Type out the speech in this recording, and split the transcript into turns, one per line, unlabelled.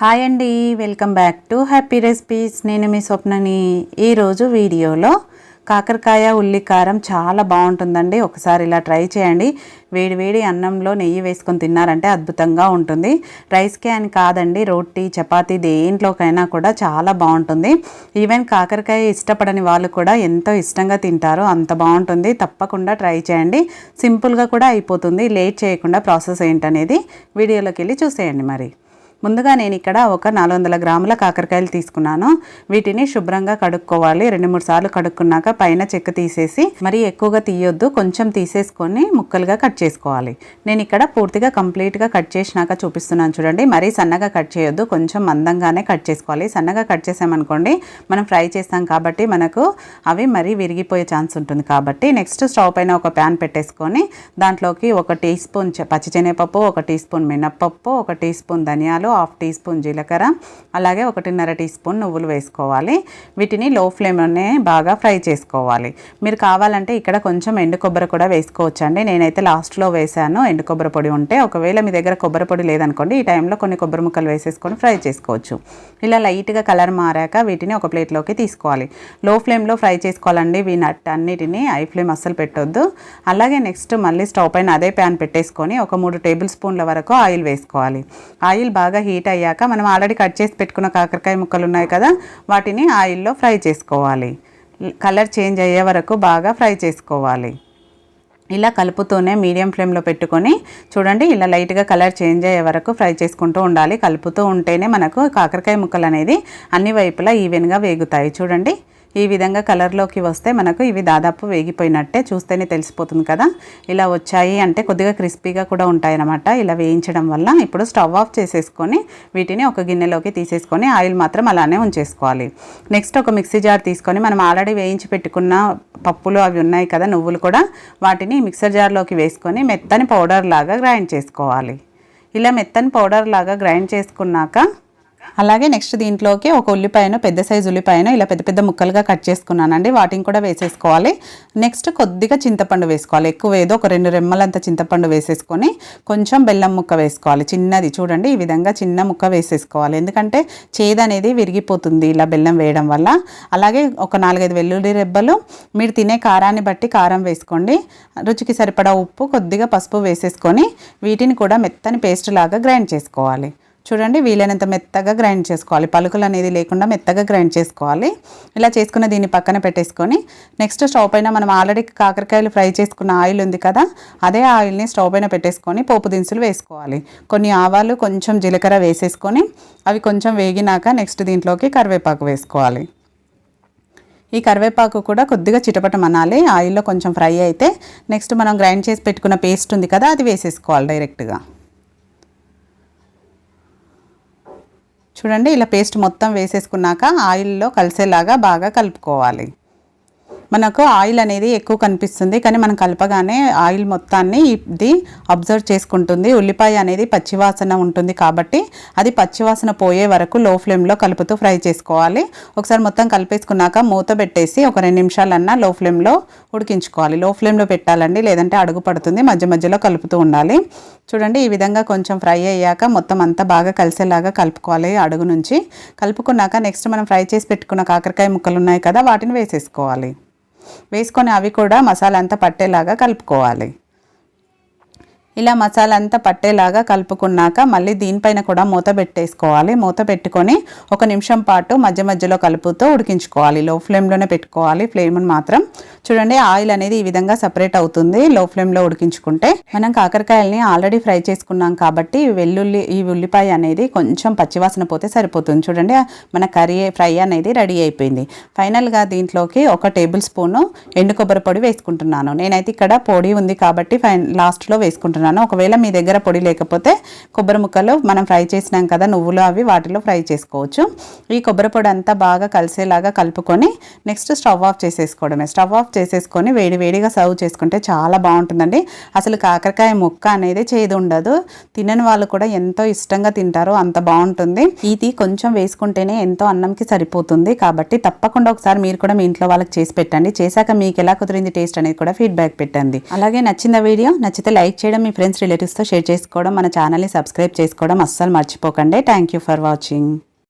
Hi అండి welcome back to happy recipes. నేను మీ స్వప్నని ఈరోజు వీడియోలో కాకరకాయ ఉల్లి కారం చాలా బాగుంటుందండి. ఒకసారి ఇలా ట్రై చేయండి. వేడి వేడి అన్నంలో నెయ్యి వేసుకొని తిన్నారంటే అద్భుతంగా ఉంటుంది. రైస్కే అని కాదండి రోటీ చపాతి దేంట్లోకైనా కూడా చాలా బాగుంటుంది. ఈవెన్ కాకరకాయ ఇష్టపడని వాళ్ళు కూడా ఎంతో ఇష్టంగా తింటారు. అంత బాగుంటుంది. తప్పకుండా ట్రై చేయండి. సింపుల్గా కూడా అయిపోతుంది. లేట్ చేయకుండా ప్రాసెస్ ఏంటనేది వీడియోలోకి వెళ్ళి చూసేయండి మరి. ముందుగా నేను ఇక్కడ ఒక నాలుగు వందల గ్రాముల కాకరకాయలు తీసుకున్నాను. వీటిని శుభ్రంగా కడుక్కోవాలి. రెండు మూడు సార్లు కడుక్కున్నాక పైన చెక్క తీసేసి మరీ ఎక్కువగా తీయొద్దు. కొంచెం తీసేసుకొని ముక్కలుగా కట్ చేసుకోవాలి. నేను ఇక్కడ పూర్తిగా కంప్లీట్గా కట్ చేసినాక చూపిస్తున్నాను చూడండి. మరీ సన్నగా కట్ చేయొద్దు. కొంచెం మందంగానే కట్ చేసుకోవాలి. సన్నగా కట్ చేసామనుకోండి మనం ఫ్రై చేస్తాం కాబట్టి మనకు అవి మరీ విరిగిపోయే ఛాన్స్ ఉంటుంది కాబట్టి నెక్స్ట్ స్టవ్ పైన ఒక ప్యాన్ పెట్టేసుకొని దాంట్లోకి ఒక టీ స్పూన్ చె- పచ్చిశనగపప్పు ఒక టీ స్పూన్ మినప్పప్పు ఒక టీ స్పూన్ ధనియాలు హాఫ్ టీ స్పూన్ జీలకర్ర అలాగే ఒకటిన్నర టీ స్పూన్ నువ్వులు వేసుకోవాలి. వీటిని లో ఫ్లేమ్లోనే బాగా ఫ్రై చేసుకోవాలి. మీరు కావాలంటే ఇక్కడ కొంచెం ఎండు కొబ్బరి కూడా వేసుకోవచ్చు అండి నేనైతే లాస్ట్లో వేసాను ఎండు కొబ్బరి పొడి ఉంటే. ఒకవేళ మీ దగ్గర కొబ్బరి పొడి లేదనుకోండి ఈ టైంలో కొన్ని కొబ్బరి ముక్కలు వేసేసుకొని ఫ్రై చేసుకోవచ్చు. ఇలా లైట్గా కలర్ మారాక వీటిని ఒక ప్లేట్లోకి తీసుకోవాలి. లో ఫ్లేమ్లో ఫ్రై చేసుకోవాలండి. వీ నట్ అన్నిటిని ఐ ఫ్లేమ్ అస్సలు పెట్టొద్దు. అలాగే నెక్స్ట్ మళ్ళీ స్టవ్ పైన అదే ప్యాన్ పెట్టేసుకొని ఒక మూడు టేబుల్ స్పూన్ల వరకు ఆయిల్ వేసుకోవాలి. ఆయిల్ బాగా హీట్ అయ్యాక మనం ఆల్రెడీ కట్ చేసి పెట్టుకున్న కాకరకాయ ముక్కలు ఉన్నాయి కదా వాటిని ఆయిల్లో ఫ్రై చేసుకోవాలి. కలర్ చేంజ్ అయ్యే వరకు బాగా ఫ్రై చేసుకోవాలి. ఇలా కలుపుతూనే మీడియం ఫ్లేమ్లో పెట్టుకొని చూడండి ఇలా లైట్గా కలర్ చేంజ్ అయ్యే వరకు ఫ్రై చేసుకుంటూ ఉండాలి. కలుపుతూ ఉంటేనే మనకు కాకరకాయ ముక్కలు అనేది అన్ని వైపులా ఈవెన్గా వేగుతాయి. చూడండి ఈ విధంగా కలర్లోకి వస్తే మనకు ఇవి దాదాపు వేగిపోయినట్టే చూస్తేనే తెలిసిపోతుంది కదా. ఇలా వచ్చాయి అంటే కొద్దిగా క్రిస్పీగా కూడా ఉంటాయన్నమాట. ఇలా వేయించడం వల్ల ఇప్పుడు స్టవ్ ఆఫ్ చేసేసుకొని వీటిని ఒక గిన్నెలోకి తీసేసుకొని ఆయిల్ మాత్రం అలానే ఉంచేసుకోవాలి. నెక్స్ట్ ఒక మిక్సీ జార్ తీసుకొని మనం ఆల్రెడీ వేయించి పెట్టుకున్న పప్పులు అవి ఉన్నాయి కదా నువ్వులు కూడా వాటిని మిక్సర్ జార్లోకి వేసుకొని మెత్తని పౌడర్ లాగా గ్రైండ్ చేసుకోవాలి. ఇలా మెత్తని పౌడర్ లాగా గ్రైండ్ చేసుకున్నాక అలాగే నెక్స్ట్ దీంట్లోకి ఒక ఉల్లిపాయను పెద్ద సైజు ఉల్లిపాయను ఇలా పెద్ద పెద్ద ముక్కలుగా కట్ చేసుకున్నానండి. వాటిని కూడా వేసేసుకోవాలి. నెక్స్ట్ కొద్దిగా చింతపండు వేసుకోవాలి. ఎక్కువ ఏదో ఒక రెండు రెమ్మలంత చింతపండు వేసేసుకొని కొంచెం బెల్లం ముక్క వేసుకోవాలి. చిన్నది చూడండి ఈ విధంగా చిన్న ముక్క వేసేసుకోవాలి. ఎందుకంటే చేదు అనేది విరిగిపోతుంది ఇలా బెల్లం వేయడం వల్ల. అలాగే ఒక నాలుగైదు వెల్లుల్లి రెబ్బలు మీరు తినే కారాన్ని బట్టి కారం వేసుకోండి. రుచికి సరిపడా ఉప్పు కొద్దిగా పసుపు వేసేసుకొని వీటిని కూడా మెత్తని పేస్ట్ లాగా గ్రైండ్ చేసుకోవాలి. చూడండి వీలైనంత మెత్తగా గ్రైండ్ చేసుకోవాలి. పలుకులు అనేది లేకుండా మెత్తగా గ్రైండ్ చేసుకోవాలి. ఇలా చేసుకున్న దీన్ని పక్కన పెట్టేసుకొని నెక్స్ట్ స్టవ్ పైన మనం ఆల్రెడీ కాకరకాయలు ఫ్రై చేసుకున్న ఆయిల్ ఉంది కదా అదే ఆయిల్ని స్టవ్ పైన పెట్టేసుకొని పోపు దినుసులు వేసుకోవాలి. కొన్ని ఆవాలు కొంచెం జీలకర్ర వేసేసుకొని అవి కొంచెం వేగినాక నెక్స్ట్ దీంట్లోకి కరివేపాకు వేసుకోవాలి. ఈ కరివేపాకు కూడా కొద్దిగా చిటపటమనాలి ఆయిల్లో కొంచెం ఫ్రై అయితే నెక్స్ట్ మనం గ్రైండ్ చేసి పెట్టుకున్న పేస్ట్ ఉంది కదా అది వేసేసుకోవాలి డైరెక్ట్గా. చూడండి ఇలా పేస్ట్ మొత్తం వేసేసుకున్నాక ఆయిల్లో కలిసేలాగా బాగా కలుపుకోవాలి. మనకు ఆయిల్ అనేది ఎక్కువ కనిపిస్తుంది కానీ మనం కలపగానే ఆయిల్ మొత్తాన్ని ఇది అబ్జర్వ్ చేసుకుంటుంది. ఉల్లిపాయ అనేది పచ్చివాసన ఉంటుంది కాబట్టి అది పచ్చివాసన పోయే వరకు లో ఫ్లేమ్లో కలుపుతూ ఫ్రై చేసుకోవాలి. ఒకసారి మొత్తం కలిపేసుకున్నాక మూత పెట్టేసి ఒక రెండు నిమిషాలన్నా లో ఫ్లేమ్లో ఉడికించుకోవాలి. లో ఫ్లేమ్లో పెట్టాలండి లేదంటే అడుగు పడుతుంది మధ్య మధ్యలో కలుపుతూ ఉండాలి. చూడండి ఈ విధంగా కొంచెం ఫ్రై అయ్యాక మొత్తం అంతా బాగా కలిసేలాగా కలుపుకోవాలి అడుగు నుంచి. కలుపుకున్నాక నెక్స్ట్ మనం ఫ్రై చేసి పెట్టుకున్న కాకరకాయ ముక్కలు ఉన్నాయి కదా వాటిని వేసేసుకోవాలి. వేసుకొని అవి కూడా మసాలా అంతా పట్టేలాగా కలుపుకోవాలి. ఇలా మసాలా అంతా పట్టేలాగా కలుపుకున్నాక మళ్ళీ దీనిపైన కూడా మూత పెట్టేసుకోవాలి. మూత పెట్టుకొని ఒక నిమిషం పాటు మధ్య మధ్యలో కలుపుతూ ఉడికించుకోవాలి. లో ఫ్లేమ్లోనే పెట్టుకోవాలి. ఫ్లేమ్ని మాత్రం చూడండి ఆయిల్ అనేది ఈ విధంగా సపరేట్ అవుతుంది. లో ఫ్లేమ్లో ఉడికించుకుంటే మనం కాకరకాయల్ని ఆల్రెడీ ఫ్రై చేసుకున్నాం కాబట్టి వెల్లుల్లి ఈ ఉల్లిపాయ అనేది కొంచెం పచ్చివాసన పోతే సరిపోతుంది. చూడండి మన కర్రీ ఫ్రై అనేది రెడీ అయిపోయింది. ఫైనల్గా దీంట్లోకి ఒక టేబుల్ స్పూను ఎండు కొబ్బరి పొడి వేసుకుంటున్నాను. నేనైతే ఇక్కడ పొడి ఉంది కాబట్టి ఫైన్ లాస్ట్లో వేసుకుంటున్నాను. ఒకవేళ మీ దగ్గర పొడి లేకపోతే కొబ్బరి ముక్కలు మనం ఫ్రై చేసినాం కదా నువ్వులు అవి వాటిలో ఫ్రై చేసుకోవచ్చు. ఈ కొబ్బరి పొడి అంతా బాగా కలిసేలాగా కలుపుకొని నెక్స్ట్ స్టవ్ ఆఫ్ చేసేసుకోవడమే. స్టవ్ ఆఫ్ చేసేసుకొని వేడి వేడిగా సర్వ్ చేసుకుంటే చాలా బాగుంటుందండి. అసలు కాకరకాయ ముక్క అనేది చేదు ఉండదు. తినని వాళ్ళు కూడా ఎంతో ఇష్టంగా తింటారు. అంత బాగుంటుంది. ఇది కొంచెం వేసుకుంటేనే ఎంతో అన్నంకి సరిపోతుంది. కాబట్టి తప్పకుండా ఒకసారి మీరు కూడా మీ ఇంట్లో వాళ్ళకి చేసి పెట్టండి. చేశాక మీకు ఎలా కుదిరింది టేస్ట్ అనేది కూడా ఫీడ్బ్యాక్ పెట్టండి. అలాగే నచ్చిందా వీడియో నచ్చితే లైక్ చేయడం మీ ఫ్రెండ్స్ రిలేటివ్స్తో షేర్ చేసుకోవడం మన ఛానల్ని సబ్స్క్రైబ్ చేసుకోవడం అస్సలు మర్చిపోకండి. Thank you for watching